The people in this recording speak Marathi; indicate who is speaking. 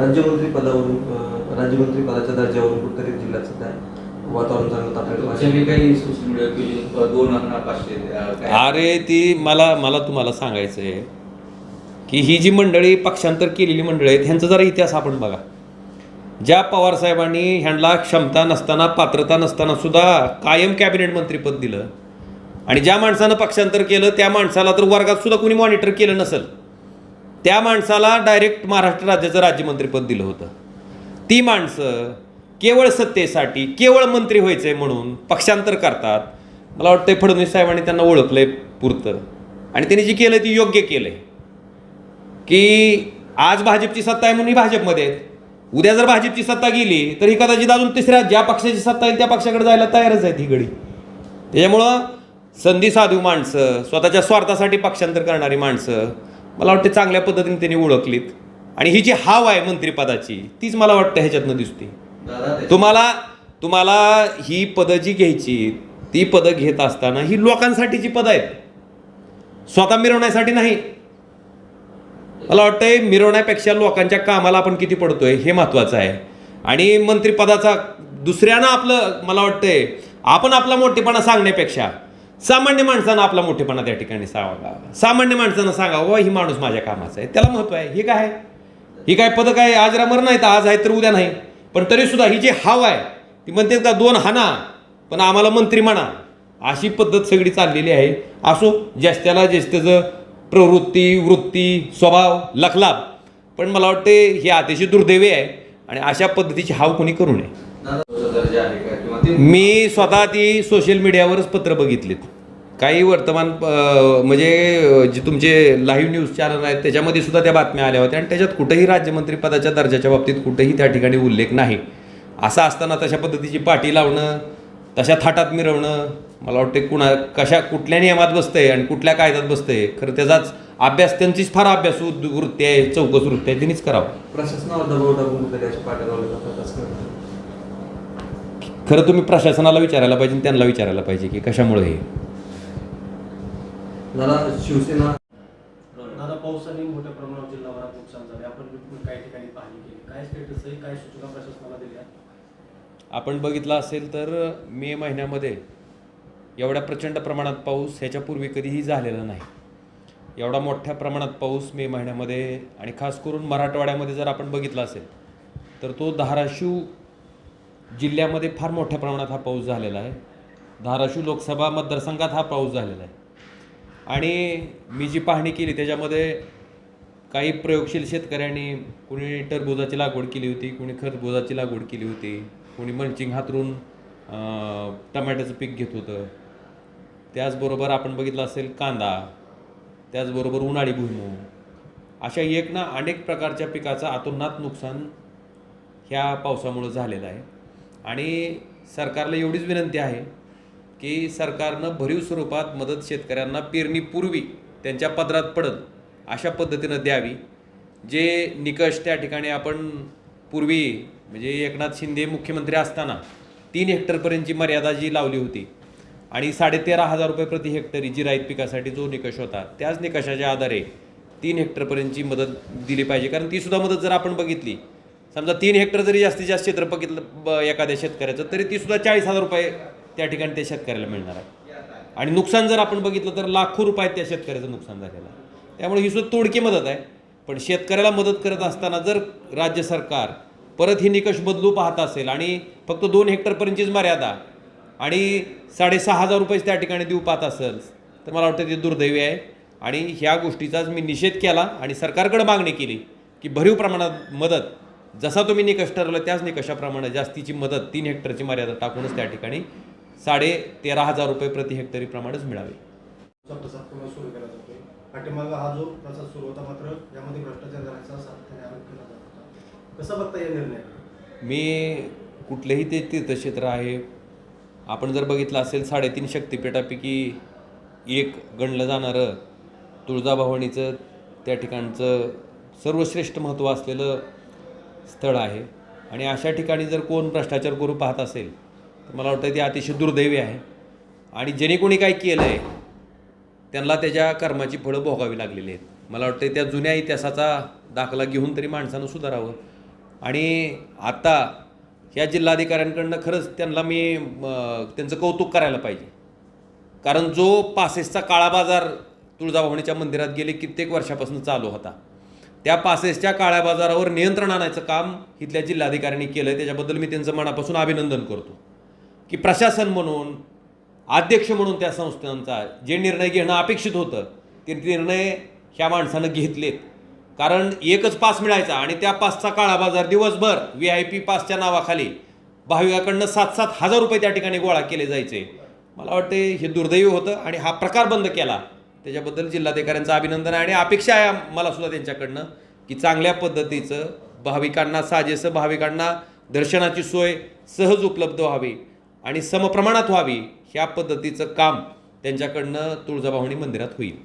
Speaker 1: राज्यमंत्री पदावरून राज्यमंत्री पदाच्या दर्जावरून कुठतरी जिल्ह्यात सध्या वातावरण चांगलं.
Speaker 2: काही सोशल मीडिया केली दोन पाचशे
Speaker 3: अरे ती मला मला तुम्हाला सांगायचं आहे की ही जी मंडळी पक्षांतर केलेली मंडळी आहेत ह्यांचा जरा इतिहास आपण बघा. ज्या पवारसाहेबांनी ह्यांना क्षमता नसताना पात्रता नसताना सुद्धा कायम कॅबिनेट मंत्रीपद दिलं आणि ज्या माणसानं पक्षांतर केलं त्या माणसाला तर वर्गात सुद्धा कोणी मॉनिटर केलं नसेल. त्या माणसाला डायरेक्ट महाराष्ट्र राज्याचं राज्यमंत्रीपद दिलं होतं. ती माणसं केवळ सत्तेसाठी केवळ मंत्री व्हायचे म्हणून पक्षांतर करतात. मला वाटतं फडणवीस साहेबांनी त्यांना ओळखलंय पुरतं. आणि त्यांनी जे केलं ते योग्य केलंय. की आज भाजपची सत्ता आहे म्हणून ही भाजपमध्ये आहेत. उद्या जर भाजपची सत्ता गेली तर ही कदाचित अजून तिसऱ्या ज्या पक्षाची सत्ता येईल त्या पक्षाकडे जायला तयारच आहेत ही गडी त्याच्यामुळं संधी साधू माणसं स्वतःच्या स्वार्थासाठी पक्षांतर करणारी माणसं मला वाटते चांगल्या पद्धतीने त्यांनी ओळखलीत. आणि ही जी हाव आहे मंत्रिपदाची तीच मला वाटतं ह्याच्यातनं दिसते. तुम्हाला तुम्हाला ही पदं जी घ्यायची ती पदं घेत असताना ही लोकांसाठीची पदं आहेत स्वतः मिरवण्यासाठी नाही. मला वाटतंय मिरवण्यापेक्षा लोकांच्या कामाला आपण किती पडतोय हे महत्वाचं आहे. आणि मंत्रिपदाचा दुसऱ्यानं आपलं मला वाटतंय आपण आपला मोठेपणा सांगण्यापेक्षा सामान्य माणसानं आपला मोठेपणा त्या ठिकाणी सांगावा सामान्य माणसानं सांगा वा ही माणूस माझ्या कामाचा आहे. त्याला महत्त्व आहे. हे काय? ही काय पदं काय? आज रमर नाही तर आज आहे तर उद्या नाही. पण तरी सुद्धा ही जी हाव आहे ती म्हणते का दोन हाना पण आम्हाला मंत्री म्हणा. अशी पद्धत सगळी चाललेली आहे. असो ज्याच्याला ज्येष्ठचं प्रवृत्ती वृत्ती स्वभाव लखलाब पण मला वाटते ही अतिशय दुर्दैवी आहे आणि अशा पद्धतीची हाव कोणी करू नये. मी स्वतः ती सोशल मीडियावरच पत्र बघितलीत. काही वर्तमान म्हणजे जे तुमचे लाईव्ह न्यूज चॅनल आहेत त्याच्यामध्ये सुद्धा त्या बातम्या आल्या होत्या आणि त्याच्यात कुठेही राज्यमंत्री पदाच्या दर्जाच्या बाबतीत कुठेही त्या ठिकाणी उल्लेख नाही. असं असताना तशा पद्धतीची पाठी लावणं तशा थाटात मिरवणं मला वाटते कुणा कशा कुठल्या नियमात बसतंय आणि कुठल्या कायद्यात बसतंय खरं त्याचाच अभ्यास त्यांचीच फार अभ्यास वृत्ती आहे चौकस वृत्ती आहे त्यांनीच करावं.
Speaker 1: प्रशासनावर दबाव टाकून कुठतरी अशा पाट्या लावल्या जातात असं वाटतं.
Speaker 3: खरं तुम्ही प्रशासनाला विचारायला पाहिजे आणि त्यांना विचारायला पाहिजे की कशामुळे हे?
Speaker 1: दादा शिवसेना
Speaker 4: दादा पावसाने मोठ्या प्रमाणावर जिल्हाभरात नुकसान झाले आपण काही ठिकाणी पाहणी केली. काय स्टेटस आहे? काय सूचना प्रशासनाला दिल्या
Speaker 3: आपण बघितलं असेल तर मे महिन्यामध्ये एवढ्या प्रचंड प्रमाणात पाऊस ह्याच्यापूर्वी कधीही झालेला नाही. एवढा मोठ्या प्रमाणात पाऊस मे महिन्यामध्ये आणि खास करून मराठवाड्यामध्ये जर आपण बघितला असेल तर तो धाराशिव जिल्ह्यामध्ये फार मोठ्या प्रमाणात हा पाऊस झालेला आहे. धाराशिव लोकसभा मतदारसंघात हा पाऊस झालेला आहे. आणि मी जी पाहणी केली त्याच्यामध्ये काही प्रयोगशील शेतकऱ्यांनी कुणी टरबुजाची लागवड केली होती कुणी खरबुजाची लागवड केली होती कुणी मंचिंग हातरून टमॅटोचं टमाट्याचं पीक घेत होतं. त्याचबरोबर आपण बघितलं असेल कांदा त्याचबरोबर उन्हाळी भुईमूग. अशा एक ना अनेक प्रकारच्या पिकाचं अतोनात नुकसान ह्या पावसामुळं झालेलं आहे. आणि सरकारला एवढीच विनंती आहे की सरकारनं भरीव स्वरूपात मदत शेतकऱ्यांना पेरणीपूर्वी त्यांच्या पदरात पडत अशा पद्धतीनं द्यावी. जे निकष त्या ठिकाणी आपण पूर्वी म्हणजे एकनाथ शिंदे मुख्यमंत्री असताना तीन हेक्टरपर्यंतची मर्यादा जी लावली होती आणि साडेतेरा हजार रुपये प्रति हेक्टरी जिराईत पिकासाठी जो निकष होता त्याच निकषाच्या आधारे तीन हेक्टरपर्यंतची मदत दिली पाहिजे. कारण तीसुद्धा मदत जर आपण बघितली समजा तीन हेक्टर जरी जास्तीत जास्त क्षेत्र बघितलं ब- एखाद्या शेतकऱ्याचं तरी ती सुद्धा चाळीस हजार रुपये त्या ठिकाणी त्या शेतकऱ्याला मिळणार आहे. आणि नुकसान जर आपण बघितलं तर लाखो रुपयात त्या शेतकऱ्याचं नुकसान झालेलं आहे. त्यामुळे ही सुद्धा तोडकी मदत आहे. पण शेतकऱ्याला मदत करत असताना जर राज्य सरकार परत ही निकष बदलू पाहत असेल आणि फक्त दोन हेक्टरपर्यंतचीच मर्यादा आणि साडेसहा हजार रुपयेच त्या ठिकाणी देऊ पाहत असेल तर मला वाटतं ते दुर्दैवी आहे. आणि ह्या गोष्टीचाच मी निषेध केला आणि सरकारकडे मागणी केली की भरीव प्रमाणात मदत जसा तुम्ही निकष ठरवला त्याच निकषाप्रमाणे जास्तीची मदत तीन हेक्टरची मर्यादा टाकूनच त्या ठिकाणी साडे तेरा हजार रुपये प्रति हेक्टरीप्रमाणेच मिळावे.
Speaker 4: हा बघता या निर्णय?
Speaker 3: मी कुठलेही ते तीर्थक्षेत्र आहे आपण जर बघितलं असेल साडेतीन शक्तिपीठापैकी एक गणलं जाणारं तुळजाभवानीचं त्या ठिकाणचं सर्वश्रेष्ठ महत्त्व असलेलं स्थळ आहे. आणि अशा ठिकाणी जर कोण भ्रष्टाचार करू पाहत असेल तर मला वाटतं ते अतिशय दुर्दैवी आहे. आणि जेणे कोणी काय केलं आहे त्यांना त्याच्या कर्माची फळं भोगावी लागलेली आहेत. मला वाटतं त्या जुन्या इतिहासाचा दाखला घेऊन तरी माणसानं सुधारावं. आणि आता ह्या जिल्हाधिकाऱ्यांकडनं खरंच त्यांना मी त्यांचं कौतुक करायला पाहिजे. कारण जो पासेसचा काळा बाजार तुळजाभवानीच्या मंदिरात गेले कित्येक वर्षापासून चालू होता. त्या पासेसच्या काळ्या बाजारावर नियंत्रण आणायचं काम इथल्या जिल्हाधिकाऱ्यांनी केलं आहे त्याच्याबद्दल मी त्यांचं मनापासून अभिनंदन करतो. की प्रशासन म्हणून अध्यक्ष म्हणून त्या संस्थांचा जे निर्णय घेणं अपेक्षित होतं ते निर्णय ह्या माणसानं घेतलेत. कारण एकच पास मिळायचा आणि त्या पासचा काळा बाजार दिवसभर व्ही आय पी पासच्या नावाखाली भाविकाकडनं सात सात हजार रुपये त्या ठिकाणी गोळा केले जायचे. मला वाटते हे दुर्दैवी होतं आणि हा प्रकार बंद केला. त्याच्याबद्दल जिल्हाधिकाऱ्यांचं अभिनंदन आहे आणि अपेक्षा आहे मला सुद्धा त्यांच्याकडनं की चांगल्या पद्धतीचं भाविकांना साजेसं भाविकांना दर्शनाची सोय सहज उपलब्ध व्हावी आणि समप्रमाणात व्हावी ह्या पद्धतीचं काम त्यांच्याकडनं तुळजाभवानी मंदिरात होईल.